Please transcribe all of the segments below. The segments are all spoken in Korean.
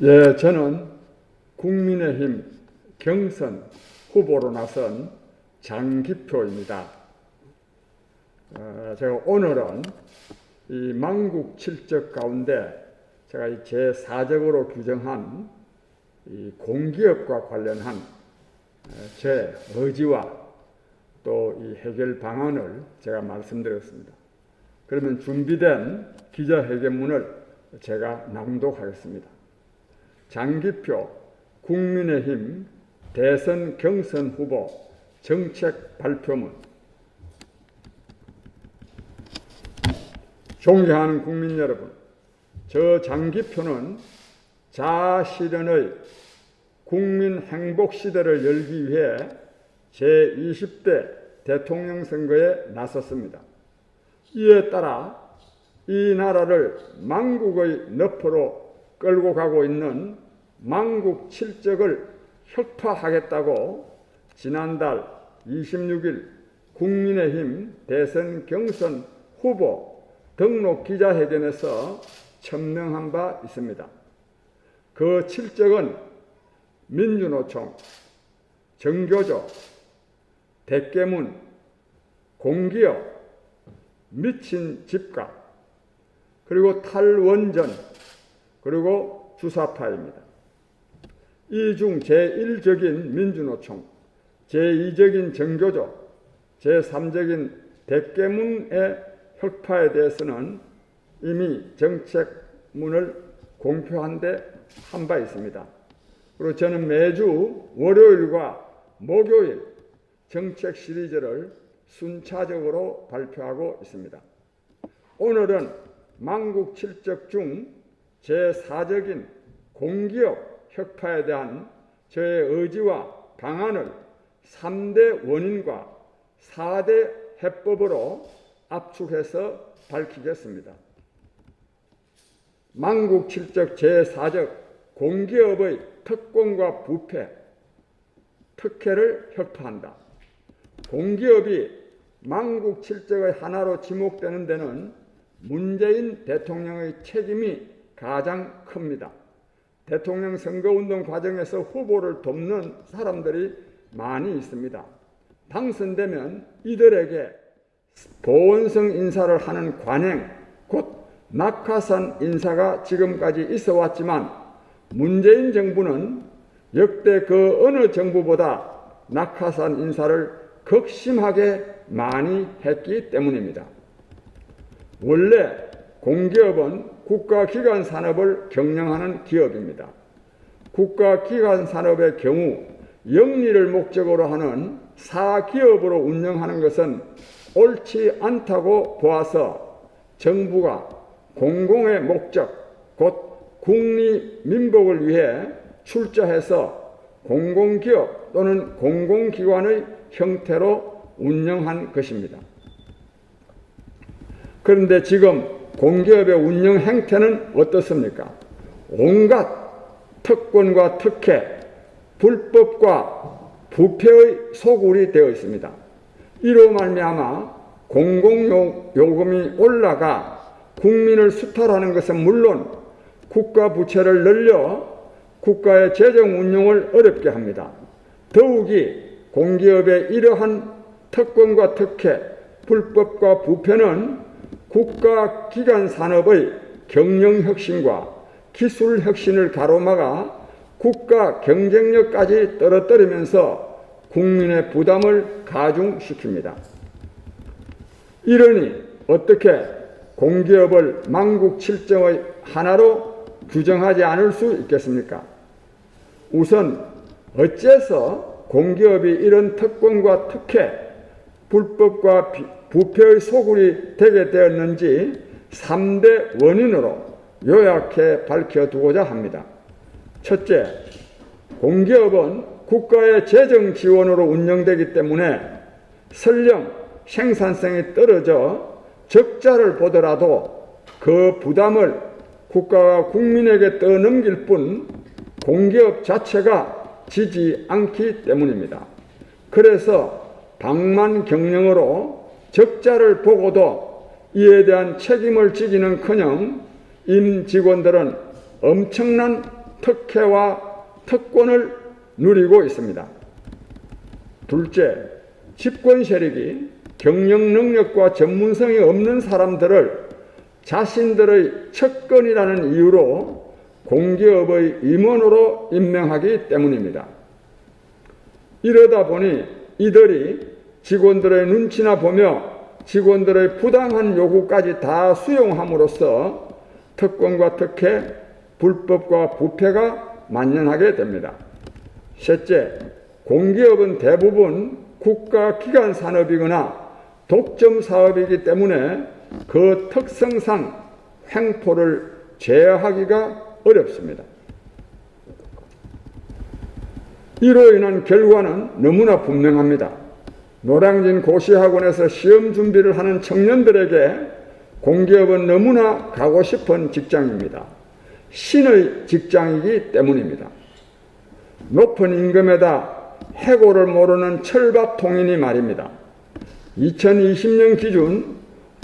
예, 저는 국민의힘 경선 후보로 나선 장기표입니다. 어, 제가 오늘은 이 망국 칠적 가운데 제가 이 제4적으로 규정한 이 공기업과 관련한 어, 제 의지와 또 이 해결 방안을 제가 말씀드렸습니다. 그러면 준비된 기자회견문을 제가 낭독하겠습니다. 장기표 국민의힘 대선 경선 후보 정책 발표문 존경하는 국민 여러분, 저 장기표는 자아실현의 국민 행복 시대를 열기 위해 제20대 대통령 선거에 나섰습니다. 이에 따라 이 나라를 망국의 늪으로 끌고 가고 있는 망국 칠적을 혁파하겠다고 지난달 26일 국민의힘 대선 경선 후보 등록 기자회견에서 천명한 바 있습니다. 그 칠적은 민주노총, 정교조, 대깨문, 공기업, 미친 집값, 그리고 탈원전, 그리고 주사파입니다. 이중 제1적인 민주노총, 제2적인 정교조, 제3적인 대깨문의 혁파에 대해서는 이미 정책문을 공표한 데 한 바 있습니다. 그리고 저는 매주 월요일과 목요일 정책 시리즈를 순차적으로 발표하고 있습니다. 오늘은 망국 칠적 중 제4적인 공기업 혁파에 대한 저의 의지와 방안을 3대 원인과 4대 해법으로 압축해서 밝히겠습니다. 망국 칠적 제4적 공기업의 특권과 부패, 특혜를 혁파한다. 공기업이 망국 칠적의 하나로 지목되는 데는 문재인 대통령의 책임이 가장 큽니다. 대통령 선거운동 과정에서 후보를 돕는 사람들이 많이 있습니다. 당선되면 이들에게 보원성 인사를 하는 관행, 곧 낙하산 인사가 지금까지 있어 왔지만 문재인 정부는 역대 그 어느 정부보다 낙하산 인사를 극심하게 많이 했기 때문입니다. 원래 공기업은 국가기관 산업을 경영하는 기업입니다. 국가기관 산업의 경우 영리를 목적으로 하는 사기업으로 운영하는 것은 옳지 않다고 보아서 정부가 공공의 목적, 곧 국리 민복을 위해 출자해서 공공기업 또는 공공기관의 형태로 운영한 것입니다. 그런데 지금 공기업의 운영 행태는 어떻습니까? 온갖 특권과 특혜, 불법과 부패의 소굴이 되어 있습니다. 이로 말미암아 공공요금이 올라가 국민을 수탈하는 것은 물론 국가 부채를 늘려 국가의 재정 운용을 어렵게 합니다. 더욱이 공기업의 이러한 특권과 특혜, 불법과 부패는 국가 기관 산업의 경영 혁신과 기술 혁신을 가로막아 국가 경쟁력까지 떨어뜨리면서 국민의 부담을 가중시킵니다. 이러니 어떻게 공기업을 망국 칠정의 하나로 규정하지 않을 수 있겠습니까? 우선 어째서 공기업이 이런 특권과 특혜, 불법과 부패의 소굴이 되게 되었는지 3대 원인으로 요약해 밝혀두고자 합니다. 첫째, 공기업은 국가의 재정 지원으로 운영되기 때문에 설령 생산성이 떨어져 적자를 보더라도 그 부담을 국가가 국민에게 떠넘길 뿐 공기업 자체가 지지 않기 때문입니다. 그래서 방만 경영으로 적자를 보고도 이에 대한 책임을 지기는 커녕 임 직원들은 엄청난 특혜와 특권을 누리고 있습니다. 둘째, 집권 세력이 경영 능력과 전문성이 없는 사람들을 자신들의 척건이라는 이유로 공기업의 임원으로 임명하기 때문입니다. 이러다 보니 이들이 직원들의 눈치나 보며 직원들의 부당한 요구까지 다 수용함으로써 특권과 특혜, 불법과 부패가 만연하게 됩니다. 셋째, 공기업은 대부분 국가기관 산업이거나 독점 사업이기 때문에 그 특성상 횡포를 제어하기가 어렵습니다. 이로 인한 결과는 너무나 분명합니다. 노량진 고시학원에서 시험 준비를 하는 청년들에게 공기업은 너무나 가고 싶은 직장입니다. 신의 직장이기 때문입니다. 높은 임금에다 해고를 모르는 철밥 통인이 말입니다. 2020년 기준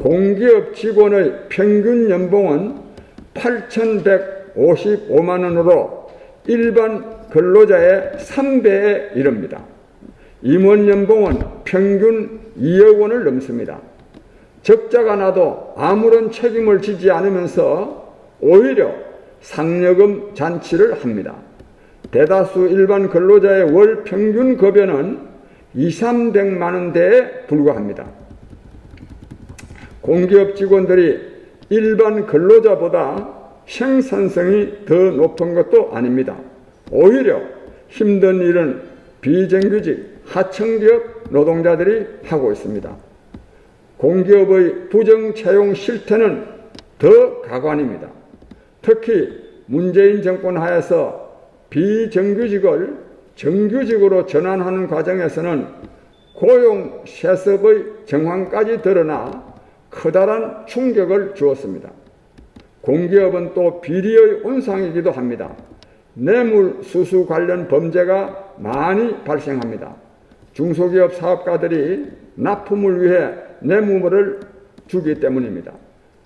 공기업 직원의 평균 연봉은 8,155만 원으로 일반 근로자의 3배에 이릅니다. 임원 연봉은 평균 2억 원을 넘습니다. 적자가 나도 아무런 책임을 지지 않으면서 오히려 상여금 잔치를 합니다. 대다수 일반 근로자의 월 평균 급여는 2, 300만 원대에 불과합니다. 공기업 직원들이 일반 근로자보다 생산성이 더 높은 것도 아닙니다. 오히려 힘든 일은 비정규직, 하청기업 노동자들이 하고 있습니다. 공기업의 부정 채용 실태는 더 가관입니다. 특히 문재인 정권 하에서 비정규직을 정규직으로 전환하는 과정에서는 고용 세습의 정황까지 드러나 커다란 충격을 주었습니다. 공기업은 또 비리의 온상이기도 합니다. 뇌물 수수 관련 범죄가 많이 발생합니다. 중소기업 사업가들이 납품을 위해 뇌물을 주기 때문입니다.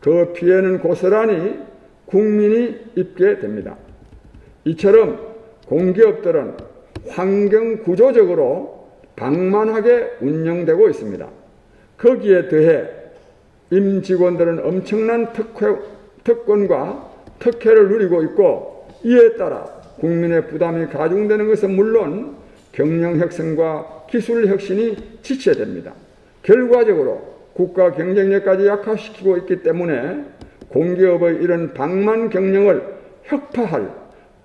그 피해는 고스란히 국민이 입게 됩니다. 이처럼 공기업들은 환경 구조적으로 방만하게 운영되고 있습니다. 거기에 더해 임직원들은 엄청난 특혜, 특권과 특혜를 누리고 있고 이에 따라 국민의 부담이 가중되는 것은 물론 경영 혁신과 기술 혁신이 지체됩니다. 결과적으로 국가 경쟁력까지 약화시키고 있기 때문에 공기업의 이런 방만 경영을 혁파할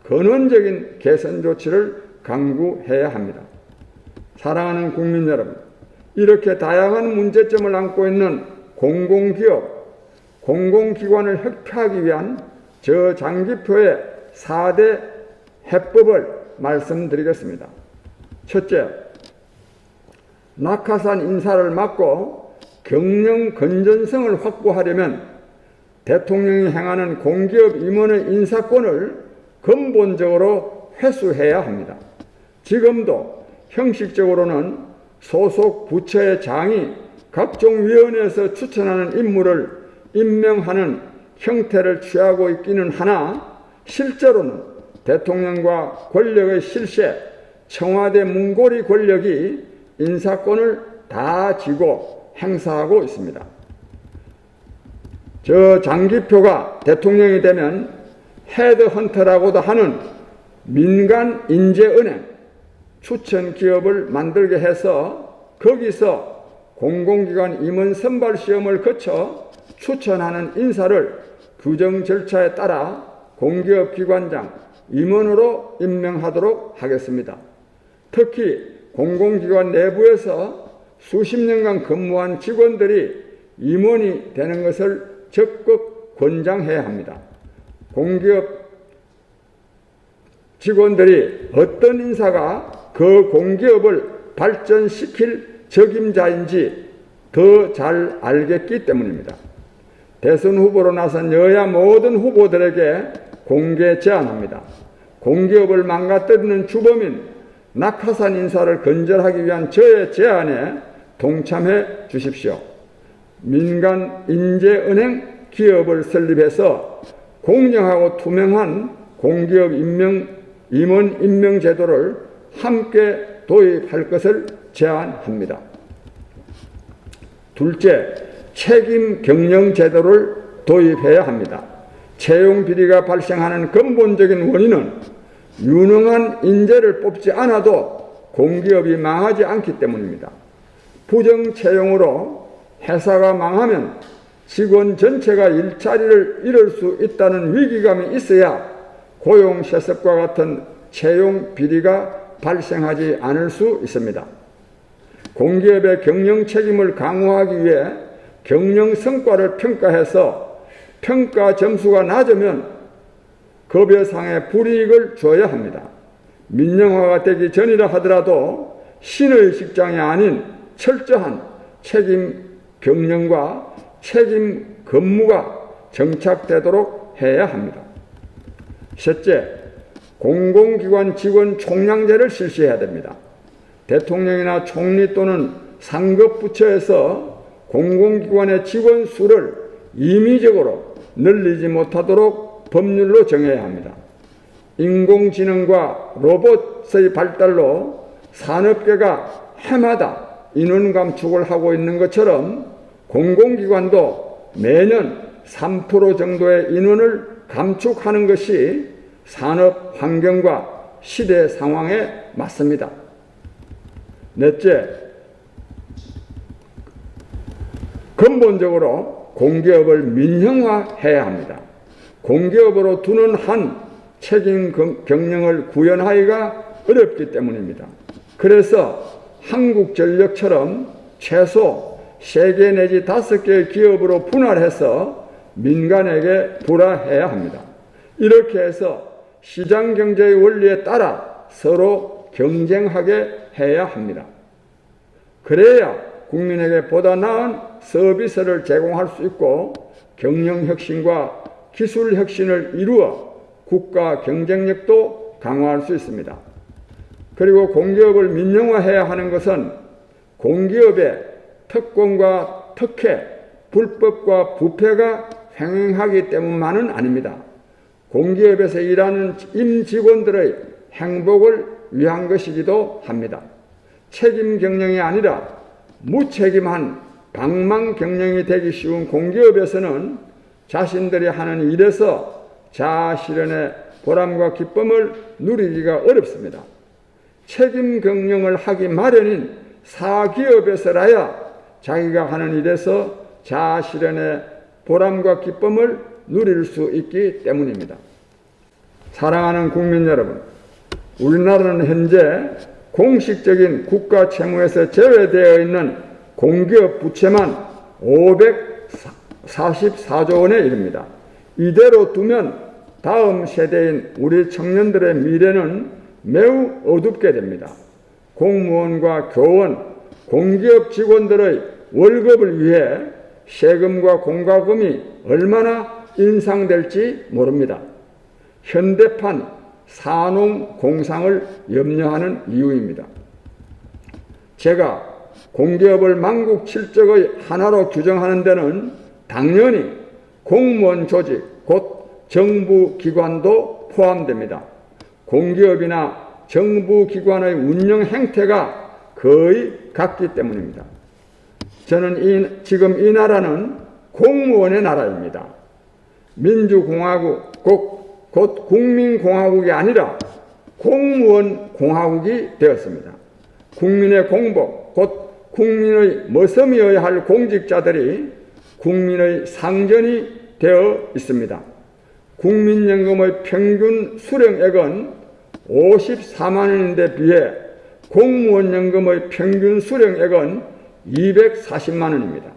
근원적인 개선 조치를 강구해야 합니다. 사랑하는 국민 여러분, 이렇게 다양한 문제점을 안고 있는 공공기업, 공공기관을 혁파하기 위한 저장기표의 4대 해법을 말씀드리겠습니다. 첫째, 낙하산 인사를 막고 경영 건전성을 확보하려면 대통령이 행하는 공기업 임원의 인사권을 근본적으로 회수해야 합니다. 지금도 형식적으로는 소속 부처의 장이 각종 위원회에서 추천하는 인물을 임명하는 형태를 취하고 있기는 하나 실제로는 대통령과 권력의 실세, 청와대 문고리 권력이 인사권을 다 쥐고 행사하고 있습니다. 저 장기표가 대통령이 되면 헤드헌터라고도 하는 민간 인재은행 추천 기업을 만들게 해서 거기서 공공기관 임원 선발 시험을 거쳐 추천하는 인사를 규정 절차에 따라 공기업 기관장 임원으로 임명하도록 하겠습니다. 특히 공공기관 내부에서 수십 년간 근무한 직원들이 임원이 되는 것을 적극 권장해야 합니다. 공기업 직원들이 어떤 인사가 그 공기업을 발전시킬 적임자인지 더 잘 알겠기 때문입니다. 대선 후보로 나선 여야 모든 후보들에게 공개 제안합니다. 공기업을 망가뜨리는 주범인 낙하산 인사를 건절하기 위한 저의 제안에 동참해 주십시오. 민간 인재은행 기업을 설립해서 공정하고 투명한 공기업 임명, 임원 임명 제도를 함께 도입할 것을 제안합니다. 둘째, 책임 경영 제도를 도입해야 합니다. 채용 비리가 발생하는 근본적인 원인은 유능한 인재를 뽑지 않아도 공기업이 망하지 않기 때문입니다. 부정 채용으로 회사가 망하면 직원 전체가 일자리를 잃을 수 있다는 위기감이 있어야 고용 세습과 같은 채용 비리가 발생하지 않을 수 있습니다. 공기업의 경영 책임을 강화하기 위해 경영 성과를 평가해서 평가 점수가 낮으면 급여상의 불이익을 줘야 합니다. 민영화가 되기 전이라 하더라도 신의 직장이 아닌 철저한 책임 경영과 책임 근무가 정착되도록 해야 합니다. 셋째, 공공기관 직원 총량제를 실시해야 됩니다. 대통령이나 총리 또는 상급 부처에서 공공기관의 직원 수를 임의적으로 늘리지 못하도록 법률로 정해야 합니다. 인공지능과 로봇의 발달로 산업계가 해마다 인원 감축을 하고 있는 것처럼 공공기관도 매년 3% 정도의 인원을 감축하는 것이 산업 환경과 시대 상황에 맞습니다. 넷째, 근본적으로 공기업을 민영화해야 합니다. 공기업으로 두는 한 책임 경영을 구현하기가 어렵기 때문입니다. 그래서 한국전력처럼 최소 3개 내지 5개의 기업으로 분할해서 민간에게 불화해야 합니다. 이렇게 해서 시장 경제의 원리에 따라 서로 경쟁하게 해야 합니다. 그래야 국민에게 보다 나은 서비스를 제공할 수 있고 경영 혁신과 기술 혁신을 이루어 국가 경쟁력도 강화할 수 있습니다. 그리고 공기업을 민영화해야 하는 것은 공기업의 특권과 특혜, 불법과 부패가 횡행하기 때문만은 아닙니다. 공기업에서 일하는 임직원들의 행복을 위한 것이기도 합니다. 책임 경영이 아니라 무책임한 방망 경영이 되기 쉬운 공기업에서는 자신들이 하는 일에서 자아 실현의 보람과 기쁨을 누리기가 어렵습니다. 책임 경영을 하기 마련인 사기업에서라야 자기가 하는 일에서 자아 실현의 보람과 기쁨을 누릴 수 있기 때문입니다. 사랑하는 국민 여러분, 우리나라는 현재 공식적인 국가 채무에서 제외되어 있는 공기업 부채만 544조 원에 이릅니다. 이대로 두면 다음 세대인 우리 청년들의 미래는 매우 어둡게 됩니다. 공무원과 교원, 공기업 직원들의 월급을 위해 세금과 공과금이 얼마나 인상될지 모릅니다. 현대판 산업 공상을 염려하는 이유입니다. 제가 공기업을 만국 칠적의 하나로 규정하는 데는 당연히 공무원 조직, 곧 정부 기관도 포함됩니다. 공기업이나 정부 기관의 운영 행태가 거의 같기 때문입니다. 저는 이, 지금 이 나라는 공무원의 나라입니다. 민주공화국, 곧, 곧 국민공화국이 아니라 공무원 공화국이 되었습니다. 국민의 공복, 곧 국민의 머슴이어야 할 공직자들이 국민의 상전이 되어 있습니다. 국민연금의 평균 수령액은 54만 원인데 비해 공무원 연금의 평균 수령액은 240만 원입니다.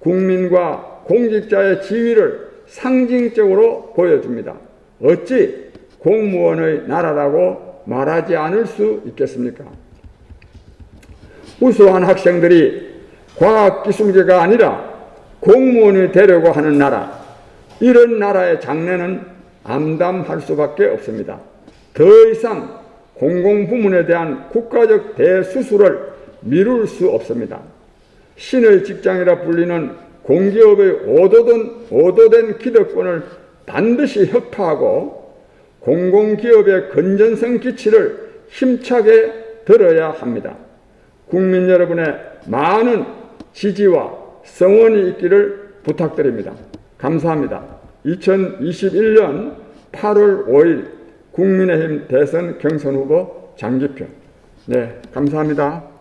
국민과 공직자의 지위를 상징적으로 보여줍니다. 어찌 공무원의 나라라고 말하지 않을 수 있겠습니까? 우수한 학생들이 과학기술계가 아니라 공무원이 되려고 하는 나라, 이런 나라의 장래는 암담할 수밖에 없습니다. 더 이상 공공부문에 대한 국가적 대수술을 미룰 수 없습니다. 신의 직장이라 불리는 공기업의 오도된, 오도된 기득권을 반드시 혁파하고 공공기업의 건전성 기치를 힘차게 들어야 합니다. 국민 여러분의 많은 지지와 성원이 있기를 부탁드립니다. 감사합니다. 2021년 8월 5일 국민의힘 대선 경선 후보 장기표. 네, 감사합니다.